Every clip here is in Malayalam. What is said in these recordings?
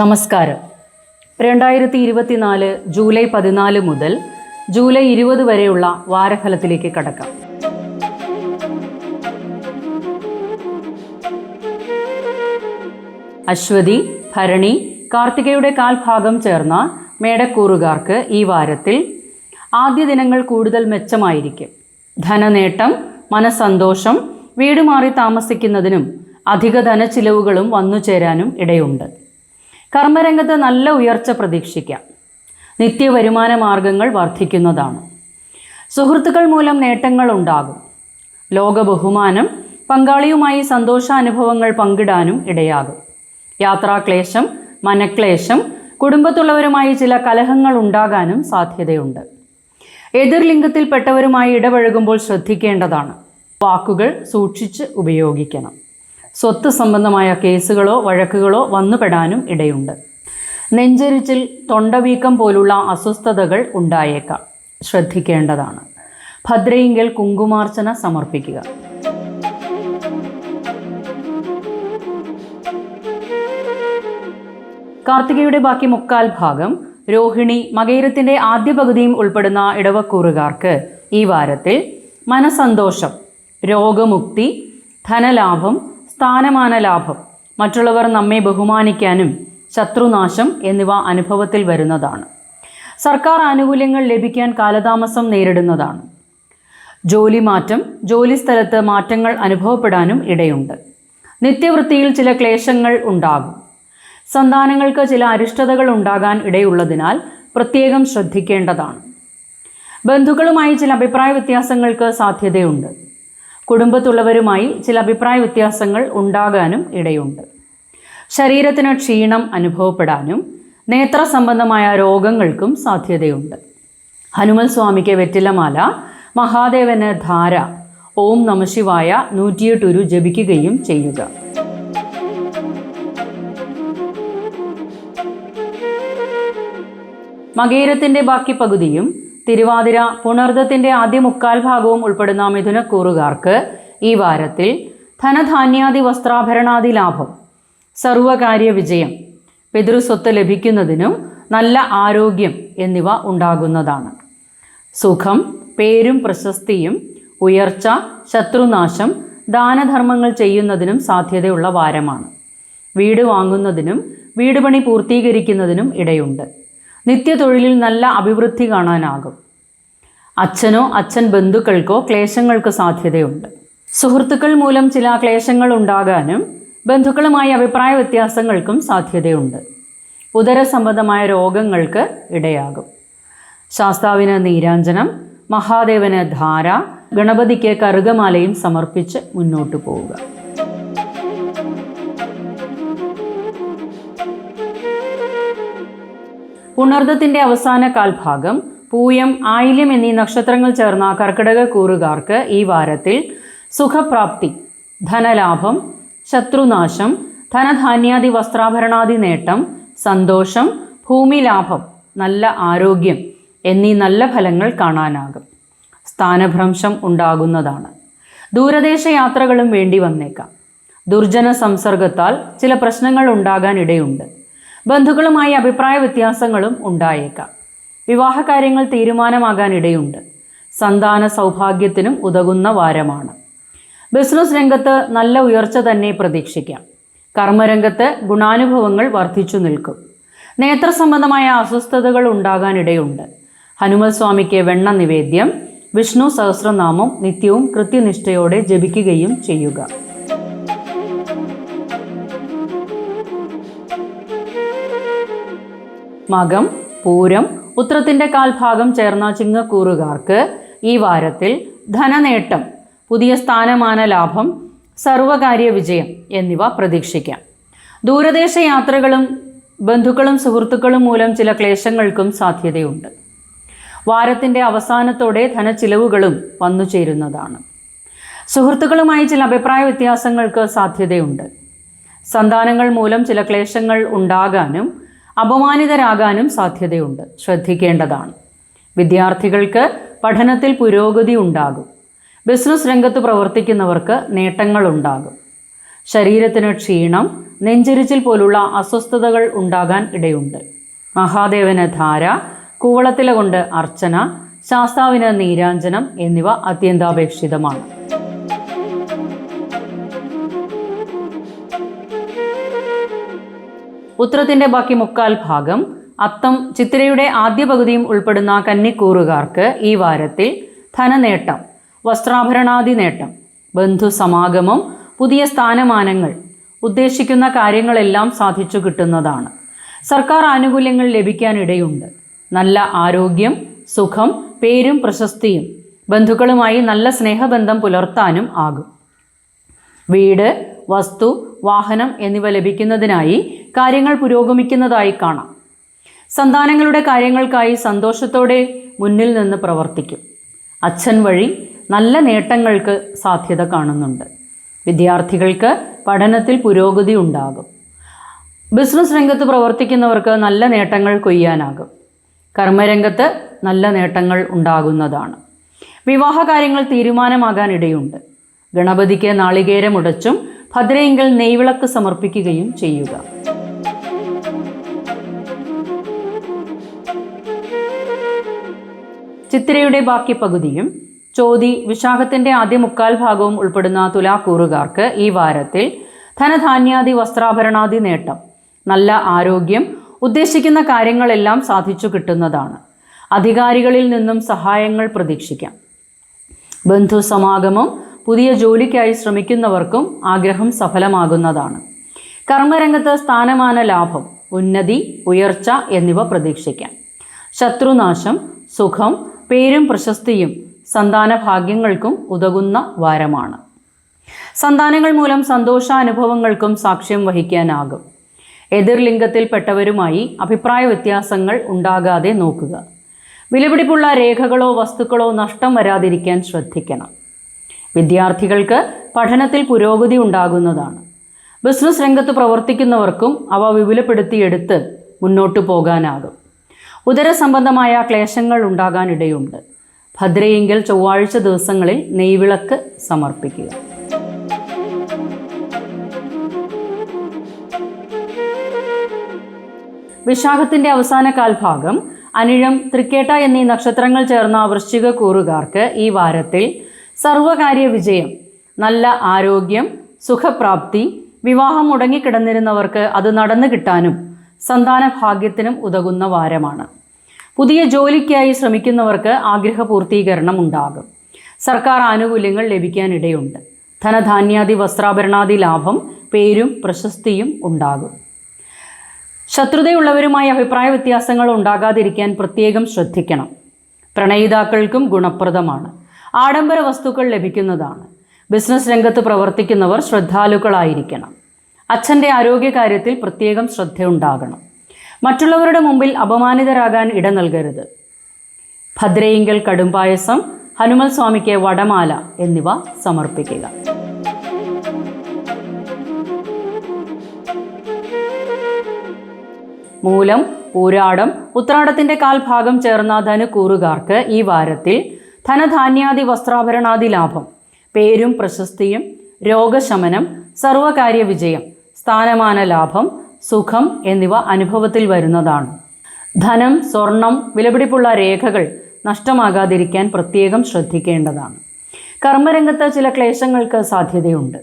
നമസ്കാരം. രണ്ടായിരത്തി ഇരുപത്തിനാല് ജൂലൈ പതിനാല് മുതൽ ജൂലൈ ഇരുപത് വരെയുള്ള വാരഫലത്തിലേക്ക് കടക്കാം. അശ്വതി ഭരണി കാർത്തികയുടെ കാൽഭാഗം ചേർന്ന മേടക്കൂറുകാർക്ക് ഈ വാരത്തിൽ ആദ്യ ദിനങ്ങൾ കൂടുതൽ മെച്ചമായിരിക്കും. ധനനേട്ടം മനസന്തോഷം വീട് മാറി താമസിക്കുന്നതിനും അധിക ധനച്ചിലവുകളും വന്നു ചേരാനും ഇടയുണ്ട്. കർമ്മരംഗത്ത് നല്ല ഉയർച്ച പ്രതീക്ഷിക്കാം. നിത്യവരുമാന മാർഗങ്ങൾ വർദ്ധിക്കുന്നതാണ്. സുഹൃത്തുക്കൾ മൂലം നേട്ടങ്ങൾ ഉണ്ടാകും. ലോക ബഹുമാനം പങ്കാളിയുമായി സന്തോഷാനുഭവങ്ങൾ പങ്കിടാനും ഇടയാകും. യാത്രാക്ലേശം മനക്ലേശം കുടുംബത്തുള്ളവരുമായി ചില കലഹങ്ങൾ ഉണ്ടാകാനും സാധ്യതയുണ്ട്. എതിർ ലിംഗത്തിൽപ്പെട്ടവരുമായി ഇടപഴകുമ്പോൾ ശ്രദ്ധിക്കേണ്ടതാണ്. വാക്കുകൾ സൂക്ഷിച്ച് ഉപയോഗിക്കണം. സ്വത്ത് സംബന്ധമായ കേസുകളോ വഴക്കുകളോ വന്നുപെടാനും ഇടയുണ്ട്. നെഞ്ചരിച്ചിൽ തൊണ്ടവീക്കം പോലുള്ള അസ്വസ്ഥതകൾ ഉണ്ടായേക്കാം. ശ്രദ്ധിക്കേണ്ടതാണ്. ഭദ്രയിങ്കൽ കുങ്കുമാർച്ചന സമർപ്പിക്കുക. കാർത്തികയുടെ ബാക്കി മുക്കാൽ ഭാഗം രോഹിണി മകയിരത്തിന്റെ ആദ്യ പകുതിയും ഉൾപ്പെടുന്ന ഇടവക്കൂറുകാർക്ക് ഈ വാരത്തിൽ മനസന്തോഷം രോഗമുക്തി ധനലാഭം സ്ഥാനമാന ലാഭം. മറ്റുള്ളവർ നമ്മെ ബഹുമാനിക്കാനും ശത്രുനാശം എന്നിവ അനുഭവത്തിൽ വരുന്നതാണ്. സർക്കാർ ആനുകൂല്യങ്ങൾ ലഭിക്കാൻ കാലതാമസം നേരിടുന്നതാണ്. ജോലി മാറ്റം ജോലി സ്ഥലത്ത് മാറ്റങ്ങൾ അനുഭവപ്പെടാനും ഇടയുണ്ട്. നിത്യവൃത്തിയിൽ ചില ക്ലേശങ്ങൾ ഉണ്ടാകും. സന്താനങ്ങൾക്ക് ചില അരിഷ്ടതകൾ ഉണ്ടാകാൻ ഇടയുള്ളതിനാൽ പ്രത്യേകം ശ്രദ്ധിക്കേണ്ടതാണ്. ബന്ധുക്കളുമായി ചില അഭിപ്രായ വ്യത്യാസങ്ങൾക്ക് സാധ്യതയുണ്ട്. കുടുംബത്തുള്ളവരുമായി ചില അഭിപ്രായ വ്യത്യാസങ്ങൾ ഉണ്ടാകാനും ഇടയുണ്ട്. ശരീരത്തിന് ക്ഷീണം അനുഭവപ്പെടാനും നേത്ര സംബന്ധമായ രോഗങ്ങൾക്കും സാധ്യതയുണ്ട്. ഹനുമൽ സ്വാമിക്ക് വെറ്റിലമാല മഹാദേവന് ധാര ഓം നമശിവായ നൂറ്റിയെട്ടുരു ജപിക്കുകയും ചെയ്യുക. മകേരത്തിന്റെ ബാക്കി പകുതിയും തിരുവാതിര പുണർദത്തിന്റെ ആദ്യ മുക്കാൽ ഭാഗവും ഉൾപ്പെടുന്ന മിഥുനക്കൂറുകാർക്ക് ഈ വാരത്തിൽ ധനധാന്യാദി വസ്ത്രാഭരണാദി ലാഭം സർവകാര്യ വിജയം പിതൃസ്വത്ത് ലഭിക്കുന്നതിനും നല്ല ആരോഗ്യം എന്നിവ ഉണ്ടാകുന്നതാണ്. സുഖം പേരും പ്രശസ്തിയും ഉയർച്ച ശത്രുനാശം ദാനധർമ്മങ്ങൾ ചെയ്യുന്നതിനും സാധ്യതയുള്ള വാരമാണ്. വീട് വാങ്ങുന്നതിനും വീടുപണി പൂർത്തീകരിക്കുന്നതിനും ഇടയുണ്ട്. നിത്യതൊഴിലിൽ നല്ല അഭിവൃദ്ധി കാണാനാകും. അച്ഛനോ അച്ഛൻ ബന്ധുക്കൾക്കോ ക്ലേശങ്ങൾക്ക് സാധ്യതയുണ്ട്. സുഹൃത്തുക്കൾ മൂലം ചില ക്ലേശങ്ങൾ ഉണ്ടാകാനും ബന്ധുക്കളുമായി അഭിപ്രായ വ്യത്യാസങ്ങൾക്കും സാധ്യതയുണ്ട്. ഉദരസംബന്ധമായ രോഗങ്ങൾക്ക് ഇടയാകും. ശാസ്താവിന് നീരാഞ്ജനം മഹാദേവന് ധാര ഗണപതിക്ക് കറുകമാലയും സമർപ്പിച്ച് മുന്നോട്ടു പോവുക. പുണർദത്തിന്റെ അവസാന കാൽഭാഗം പൂയം ആയില്യം എന്നീ നക്ഷത്രങ്ങൾ ചേർന്ന കർക്കിടക കൂറുകാർക്ക് ഈ വാരത്തിൽ സുഖപ്രാപ്തി ധനലാഭം ശത്രുനാശം ധനധാന്യാദി വസ്ത്രാഭരണാദി നേട്ടം സന്തോഷം ഭൂമി ലാഭം നല്ല ആരോഗ്യം എന്നീ നല്ല ഫലങ്ങൾ കാണാനാകും. സ്ഥാനഭ്രംശം ഉണ്ടാകുന്നതാണ്. ദൂരദേശ യാത്രകളും വേണ്ടി വന്നേക്കാം. ദുർജന സംസർഗത്താൽ ചില പ്രശ്നങ്ങൾ ഉണ്ടാകാൻ ഇടയുണ്ട്. ബന്ധുക്കളുമായി അഭിപ്രായ വ്യത്യാസങ്ങളും ഉണ്ടായേക്കാം. വിവാഹകാര്യങ്ങൾ തീരുമാനമാകാൻ ഇടയുണ്ട് സന്താന സൗഭാഗ്യത്തിനും ഉതകുന്ന വാരമാണ്. ബിസിനസ് രംഗത്ത് നല്ല ഉയർച്ച തന്നെ പ്രതീക്ഷിക്കാം. കർമ്മരംഗത്ത് ഗുണാനുഭവങ്ങൾ വർദ്ധിച്ചു നിൽക്കും. നേത്ര സംബന്ധമായ അസ്വസ്ഥതകൾ ഉണ്ടാകാനിടയുണ്ട്. ഹനുമൽ സ്വാമിക്ക് വെണ്ണ നിവേദ്യം വിഷ്ണു സഹസ്രനാമം നിത്യവും കൃത്യനിഷ്ഠയോടെ ജപിക്കുകയും ചെയ്യുക. മകം പൂരം ഉത്രത്തിന്റെ കാൽഭാഗം ചേർന്ന ചിങ്ങക്കൂറുകാർക്ക് ഈ വാരത്തിൽ ധനനേട്ടം പുതിയ സ്ഥാനമാന ലാഭം സർവകാര്യ വിജയം എന്നിവ പ്രതീക്ഷിക്കാം. ദൂരദേശ യാത്രകളും ബന്ധുക്കളും സുഹൃത്തുക്കളും മൂലം ചില ക്ലേശങ്ങൾക്കും സാധ്യതയുണ്ട്. വാരത്തിന്റെ അവസാനത്തോടെ ധനച്ചിലവുകളും വന്നു ചേരുന്നതാണ്. സുഹൃത്തുക്കളുമായി ചില അഭിപ്രായ വ്യത്യാസങ്ങൾക്ക് സാധ്യതയുണ്ട്. സന്താനങ്ങൾ മൂലം ചില ക്ലേശങ്ങൾ ഉണ്ടാകാനും അപമാനിതരാകാനും സാധ്യതയുണ്ട്. ശ്രദ്ധിക്കേണ്ടതാണ്. വിദ്യാർത്ഥികൾക്ക് പഠനത്തിൽ പുരോഗതി ഉണ്ടാകും. ബിസിനസ് രംഗത്ത് പ്രവർത്തിക്കുന്നവർക്ക് നേട്ടങ്ങൾ ഉണ്ടാകും. ശരീരത്തിന് ക്ഷീണം നെഞ്ചരിച്ചിൽ പോലുള്ള അസ്വസ്ഥതകൾ ഉണ്ടാകാൻ ഇടയുണ്ട്. മഹാദേവന് ധാര കൂവളത്തില കൊണ്ട് അർച്ചന ശാസ്താവിന് നീരാഞ്ജനം എന്നിവ അത്യന്താപേക്ഷിതമാണ്. ഉത്തരത്തിന്റെ ബാക്കി മുക്കാൽ ഭാഗം അത്തം ചിത്തിരയുടെ ആദ്യ പകുതിയും ഉൾപ്പെടുന്ന കന്നിക്കൂറുകാർക്ക് ഈ വാരത്തിൽ ധനനേട്ടം വസ്ത്രാഭരണാദി നേട്ടം ബന്ധുസമാഗമം പുതിയ സ്ഥാനമാനങ്ങൾ ഉദ്ദേശിക്കുന്ന കാര്യങ്ങളെല്ലാം സാധിച്ചു കിട്ടുന്നതാണ്. സർക്കാർ ആനുകൂല്യങ്ങൾ ലഭിക്കാനിടയുണ്ട്. നല്ല ആരോഗ്യം സുഖം പേരും പ്രശസ്തിയും ബന്ധുക്കളുമായി നല്ല സ്നേഹബന്ധം പുലർത്താനും ആകും. വീട് വസ്തു വാഹനം എന്നിവ ലഭിക്കുന്നതിനായി കാര്യങ്ങൾ പുരോഗമിക്കുന്നതായി കാണാം. സന്താനങ്ങളുടെ കാര്യങ്ങൾക്കായി സന്തോഷത്തോടെ മുന്നിൽ നിന്ന് പ്രവർത്തിക്കും. അച്ഛൻ വഴി നല്ല നേട്ടങ്ങൾക്ക് സാധ്യത കാണുന്നുണ്ട്. വിദ്യാർത്ഥികൾക്ക് പഠനത്തിൽ പുരോഗതി ഉണ്ടാകും. ബിസിനസ് രംഗത്ത് പ്രവർത്തിക്കുന്നവർക്ക് നല്ല നേട്ടങ്ങൾ കൊയ്യാനാകും. കർമ്മരംഗത്ത് നല്ല നേട്ടങ്ങൾ ഉണ്ടാകുന്നതാണ്. വിവാഹ കാര്യങ്ങൾ തീരുമാനമാകാൻ ഇടയുണ്ട് ഗണപതിക്ക് നാളികേരമുടച്ചും ഭദ്രയെങ്കിൽ നെയ്വിളക്ക് സമർപ്പിക്കുകയും ചെയ്യുക. ചിത്തിരയുടെ ബാക്കി പകുതിയും ചോതി വിശാഖത്തിന്റെ ആദ്യ മുക്കാൽ ഭാഗവും ഉൾപ്പെടുന്ന തുലാക്കൂറുകാർക്ക് ഈ വാരത്തിൽ ധനധാന്യാദി വസ്ത്രാഭരണാദി നേട്ടം നല്ല ആരോഗ്യം ഉദ്ദേശിക്കുന്ന കാര്യങ്ങളെല്ലാം സാധിച്ചു കിട്ടുന്നതാണ്. അധികാരികളിൽ നിന്നും സഹായങ്ങൾ പ്രതീക്ഷിക്കാം. ബന്ധുസമാഗമം പുതിയ ജോലിക്കായി ശ്രമിക്കുന്നവർക്കും ആഗ്രഹം സഫലമാകുന്നതാണ്. കർമ്മരംഗത്ത് സ്ഥാനമാന ലാഭം ഉന്നതി ഉയർച്ച എന്നിവ പ്രതീക്ഷിക്കാം. ശത്രുനാശം സുഖം പേരും പ്രശസ്തിയും സന്താന ഭാഗ്യങ്ങൾക്കും ഉതകുന്ന വാരമാണ്. സന്താനങ്ങൾ മൂലം സന്തോഷാനുഭവങ്ങൾക്കും സാക്ഷ്യം വഹിക്കാനാകും. എതിർലിംഗത്തിൽപ്പെട്ടവരുമായി അഭിപ്രായ വ്യത്യാസങ്ങൾ ഉണ്ടാകാതെ നോക്കുക. വിലപിടിപ്പുള്ള രേഖകളോ വസ്തുക്കളോ നഷ്ടം വരാതിരിക്കാൻ ശ്രദ്ധിക്കണം. വിദ്യാർത്ഥികൾക്ക് പഠനത്തിൽ പുരോഗതി ഉണ്ടാകുന്നതാണ്. ബിസിനസ് രംഗത്ത് പ്രവർത്തിക്കുന്നവർക്കും അവ വിപുലപ്പെടുത്തിയെടുത്ത് മുന്നോട്ടു പോകാനാകും. ഉദരസംബന്ധമായ ക്ലേശങ്ങൾ ഉണ്ടാകാനിടയുണ്ട്. ഭദ്രയെങ്കിൽ ചൊവ്വാഴ്ച ദിവസങ്ങളിൽ നെയ്വിളക്ക് സമർപ്പിക്കുക. വിശാഖത്തിന്റെ അവസാന കാൽഭാഗം അനിഴം തൃക്കേട്ട എന്നീ നക്ഷത്രങ്ങൾ ചേർന്ന വൃശ്ചിക കൂറുകാർക്ക് ഈ വാരത്തിൽ സർവകാര്യ വിജയം നല്ല ആരോഗ്യം സുഖപ്രാപ്തി വിവാഹം മുടങ്ങിക്കിടന്നിരുന്നവർക്ക് അത് നടന്നു കിട്ടാനും സന്താന ഭാഗ്യത്തിനും ഉതകുന്ന വാരമാണ്. പുതിയ ജോലിക്കായി ശ്രമിക്കുന്നവർക്ക് ആഗ്രഹ പൂർത്തീകരണം ഉണ്ടാകും. സർക്കാർ ആനുകൂല്യങ്ങൾ ലഭിക്കാനിടയുണ്ട്. ധനധാന്യാദി വസ്ത്രാഭരണാദി ലാഭം പേരും പ്രശസ്തിയും ഉണ്ടാകും. ശത്രുതയുള്ളവരുമായി അഭിപ്രായ വ്യത്യാസങ്ങൾ ഉണ്ടാകാതിരിക്കാൻ പ്രത്യേകം ശ്രദ്ധിക്കണം. പ്രണയിതാക്കൾക്കും ഗുണപ്രദമാണ്. ആഡംബര വസ്തുക്കൾ ലഭിക്കുന്നതാണ്. ബിസിനസ് രംഗത്ത് പ്രവർത്തിക്കുന്നവർ ശ്രദ്ധാലുക്കളായിരിക്കണം. അച്ഛന്റെ ആരോഗ്യകാര്യത്തിൽ പ്രത്യേകം ശ്രദ്ധയുണ്ടാകണം. മറ്റുള്ളവരുടെ മുമ്പിൽ അപമാനിതരാകാൻ ഇട നൽകരുത്. ഭദ്രയിങ്കൽ കടുംപായസം ഹനുമൽ സ്വാമിക്ക് വടമാല എന്നിവ സമർപ്പിക്കുക. മൂലം പൂരാടം ഉത്രാടത്തിന്റെ കാൽഭാഗം ചേർന്ന ധനുക്കൂറുകാർക്ക് ഈ വാരത്തിൽ ധനധാന്യാദി വസ്ത്രാഭരണാദി ലാഭം പേരും പ്രശസ്തിയും രോഗശമനം സർവകാര്യ വിജയം സ്ഥാനമാന ലാഭം സുഖം എന്നിവ അനുഭവത്തിൽ വരുന്നതാണ്. ധനം സ്വർണം വിലപിടിപ്പുള്ള രേഖകൾ നഷ്ടമാകാതിരിക്കാൻ പ്രത്യേകം ശ്രദ്ധിക്കേണ്ടതാണ്. കർമ്മരംഗത്ത് ചില ക്ലേശങ്ങൾക്ക് സാധ്യതയുണ്ട്.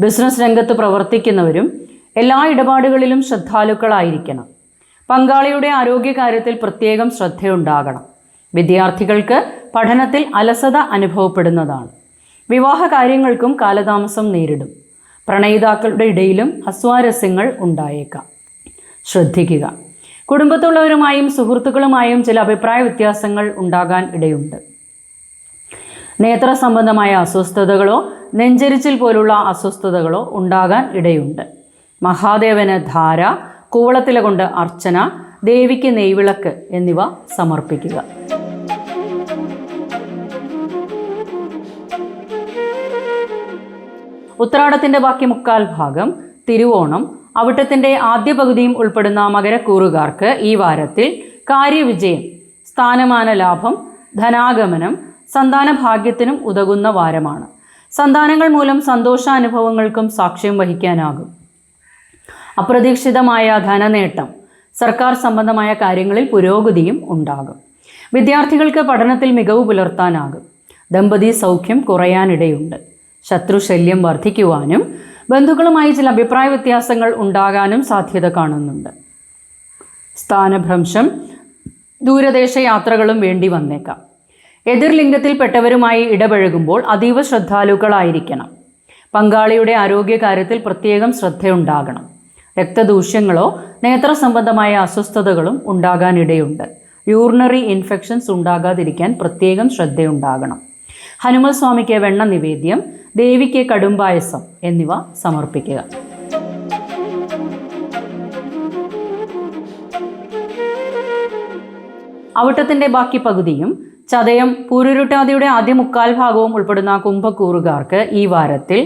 ബിസിനസ് രംഗത്ത് പ്രവർത്തിക്കുന്നവരും എല്ലാ ഇടപാടുകളിലും ശ്രദ്ധാലുക്കളായിരിക്കണം. പങ്കാളിയുടെ ആരോഗ്യകാര്യത്തിൽ പ്രത്യേകം ശ്രദ്ധയുണ്ടാകണം. വിദ്യാർത്ഥികൾക്ക് പഠനത്തിൽ അലസത അനുഭവപ്പെടുന്നതാണ്. വിവാഹ കാര്യങ്ങൾക്കും കാലതാമസം നേരിടും. പ്രണയിതാക്കളുടെ ഇടയിലും അസ്വാരസ്യങ്ങൾ ഉണ്ടായേക്കാം. ശ്രദ്ധിക്കുക. കുടുംബത്തുള്ളവരുമായും സുഹൃത്തുക്കളുമായും ചില അഭിപ്രായ വ്യത്യാസങ്ങൾ ഉണ്ടാകാൻ ഇടയുണ്ട്. നേത്ര സംബന്ധമായ അസ്വസ്ഥതകളോ നെഞ്ചരിച്ചിൽ പോലുള്ള അസ്വസ്ഥതകളോ ഉണ്ടാകാൻ ഇടയുണ്ട്. മഹാദേവന് ധാര കൂവളത്തിലെ കൊണ്ട് അർച്ചന ദേവിക്ക് നെയ്വിളക്ക് എന്നിവ സമർപ്പിക്കുക. ഉത്രാടത്തിന്റെ ബാക്കി മുക്കാൽ ഭാഗം തിരുവോണം. അവിട്ടത്തിന്റെ ആദ്യ പകുതിയും ഉൾപ്പെടുന്ന മകരക്കൂറുകാർക്ക് ഈ വാരത്തിൽ കാര്യവിജയം സ്ഥാനമാന ലാഭം ധനാഗമനം സന്താന ഭാഗ്യത്തിനും ഉതകുന്ന വാരമാണ്. സന്താനങ്ങൾ മൂലം സന്തോഷാനുഭവങ്ങൾക്കും സാക്ഷ്യം വഹിക്കാനാകും. അപ്രതീക്ഷിതമായ ധനനേട്ടം സർക്കാർ സംബന്ധമായ കാര്യങ്ങളിൽ പുരോഗതിയും ഉണ്ടാകും. വിദ്യാർത്ഥികൾക്ക് പഠനത്തിൽ മികവ് പുലർത്താനാകും. ദമ്പതി സൗഖ്യം കുറയാനിടയുണ്ട്. ശത്രുശല്യം വർദ്ധിക്കുവാനും ബന്ധുക്കളുമായി ചില അഭിപ്രായ വ്യത്യാസങ്ങൾ ഉണ്ടാകാനും സാധ്യത കാണുന്നുണ്ട്. സ്ഥാനഭ്രംശം ദൂരദേശ യാത്രകളും വേണ്ടി വന്നേക്കാം. എതിർലിംഗത്തിൽപ്പെട്ടവരുമായി ഇടപഴകുമ്പോൾ അതീവ ശ്രദ്ധാലുക്കളായിരിക്കണം. പങ്കാളിയുടെ ആരോഗ്യകാര്യത്തിൽ പ്രത്യേകം ശ്രദ്ധയുണ്ടാകണം. രക്തദൂഷ്യങ്ങളോ നേത്ര സംബന്ധമായ അസ്വസ്ഥതകളും ഉണ്ടാകാനിടയുണ്ട്. യൂറിനറി ഇൻഫെക്ഷൻസ് ഉണ്ടാകാതിരിക്കാൻ പ്രത്യേകം ശ്രദ്ധയുണ്ടാകണം. ഹനുമൽ സ്വാമിക്ക് വെണ്ണ നിവേദ്യം ദേവിക്ക് കടുംപായസം എന്നിവ സമർപ്പിക്കുക. അവിട്ടത്തിന്റെ ബാക്കി പകുതിയും ചതയം പൂരുരുട്ടാതിയുടെ ആദ്യ മുക്കാൽ ഭാഗവും ഉൾപ്പെടുന്ന കുംഭക്കൂറുകാർക്ക് ഈ വാരത്തിൽ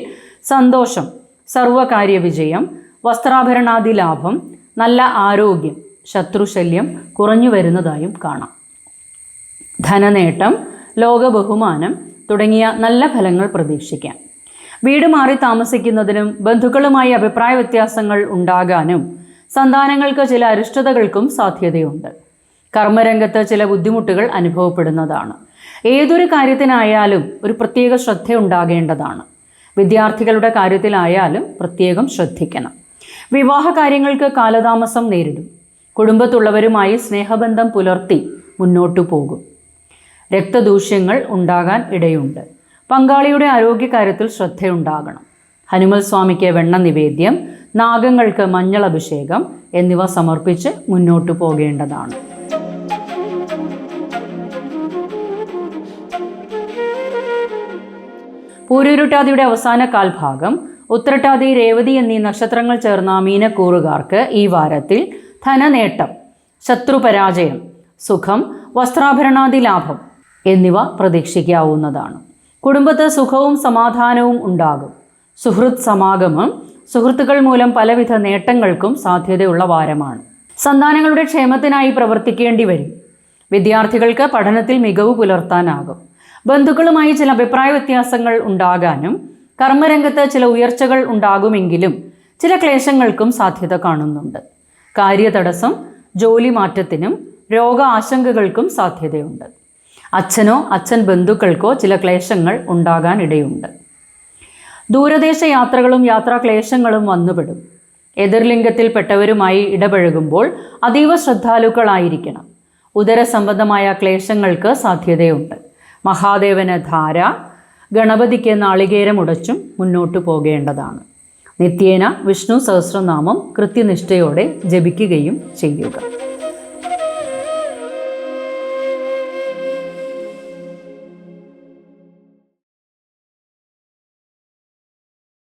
സന്തോഷം സർവകാര്യ വിജയം വസ്ത്രാഭരണാദി ലാഭം നല്ല ആരോഗ്യം ശത്രുശല്യം കുറഞ്ഞു വരുന്നതായും കാണാം. ധനനേട്ടം ലോകബഹുമാനം തുടങ്ങിയ നല്ല ഫലങ്ങൾ പ്രതീക്ഷിക്കാം. വീട് മാറി താമസിക്കുന്നതിനും ബന്ധുക്കളുമായി അഭിപ്രായ വ്യത്യാസങ്ങൾ ഉണ്ടാകാനും സന്താനങ്ങൾക്ക് ചില അരിഷ്ടതകൾക്കും സാധ്യതയുണ്ട്. കർമ്മരംഗത്ത് ചില ബുദ്ധിമുട്ടുകൾ അനുഭവപ്പെടുന്നതാണ്. ഏതൊരു കാര്യത്തിനായാലും ഒരു പ്രത്യേക ശ്രദ്ധ ഉണ്ടാകേണ്ടതാണ്. വിദ്യാർത്ഥികളുടെ കാര്യത്തിലായാലും പ്രത്യേകം ശ്രദ്ധിക്കണം. വിവാഹ കാര്യങ്ങൾക്ക് കാലതാമസം നേരിടും. കുടുംബത്തുള്ളവരുമായി സ്നേഹബന്ധം പുലർത്തി മുന്നോട്ടു പോകും. രക്തദൂഷ്യങ്ങൾ ഉണ്ടാകാൻ ഇടയുണ്ട്. പങ്കാളിയുടെ ആരോഗ്യകാര്യത്തിൽ ശ്രദ്ധയുണ്ടാകണം. ഹനുമൽ സ്വാമിക്ക് വെണ്ണ നിവേദ്യം നാഗങ്ങൾക്ക് മഞ്ഞൾ അഭിഷേകം എന്നിവ സമർപ്പിച്ച് മുന്നോട്ടു പോകേണ്ടതാണ്. പൂരൂരുട്ടാതിയുടെ അവസാന കാൽഭാഗം ഉത്രട്ടാതി രേവതി എന്നീ നക്ഷത്രങ്ങൾ ചേർന്ന മീനക്കൂറുകാർക്ക് ഈ വാരത്തിൽ ധനനേട്ടം ശത്രുപരാജയം സുഖം വസ്ത്രാഭരണാദി ലാഭം എന്നിവ പ്രതീക്ഷിക്കാവുന്നതാണ്. കുടുംബത്ത് സുഖവും സമാധാനവും ഉണ്ടാകും. സുഹൃത് സമാഗമം സുഹൃത്തുക്കൾ മൂലം പലവിധ നേട്ടങ്ങൾക്കും സാധ്യതയുള്ള വാരമാണ്. സന്താനങ്ങളുടെ ക്ഷേമത്തിനായി പ്രവർത്തിക്കേണ്ടി വരും. വിദ്യാർത്ഥികൾക്ക് പഠനത്തിൽ മികവ് പുലർത്താനാകും. ബന്ധുക്കളുമായി ചില അഭിപ്രായ വ്യത്യാസങ്ങൾ ഉണ്ടാകാനും കർമ്മരംഗത്ത് ചില ഉയർച്ചകൾ ഉണ്ടാകുമെങ്കിലും ചില ക്ലേശങ്ങൾക്കും സാധ്യത കാണുന്നുണ്ട്. കാര്യതടസ്സം ജോലി മാറ്റത്തിനും രോഗ ആശങ്കകൾക്കും സാധ്യതയുണ്ട്. അച്ഛനോ അച്ഛൻ ബന്ധുക്കൾക്കോ ചില ക്ലേശങ്ങൾ ഉണ്ടാകാൻ ഇടയുണ്ട്. ദൂരദേശ യാത്രകളും യാത്രാക്ലേശങ്ങളും വന്നുപെടും. എതിർലിംഗത്തിൽപ്പെട്ടവരുമായി ഇടപഴകുമ്പോൾ അതീവ ശ്രദ്ധാലുക്കളായിരിക്കണം. ഉദരസംബന്ധമായ ക്ലേശങ്ങൾക്ക് സാധ്യതയുണ്ട്. മഹാദേവന് ധാര ഗണപതിക്ക് നാളികേരമുടച്ചും മുന്നോട്ടു പോകേണ്ടതാണ്. നിത്യേന വിഷ്ണു സഹസ്രനാമം കൃത്യനിഷ്ഠയോടെ ജപിക്കുകയും ചെയ്യുക.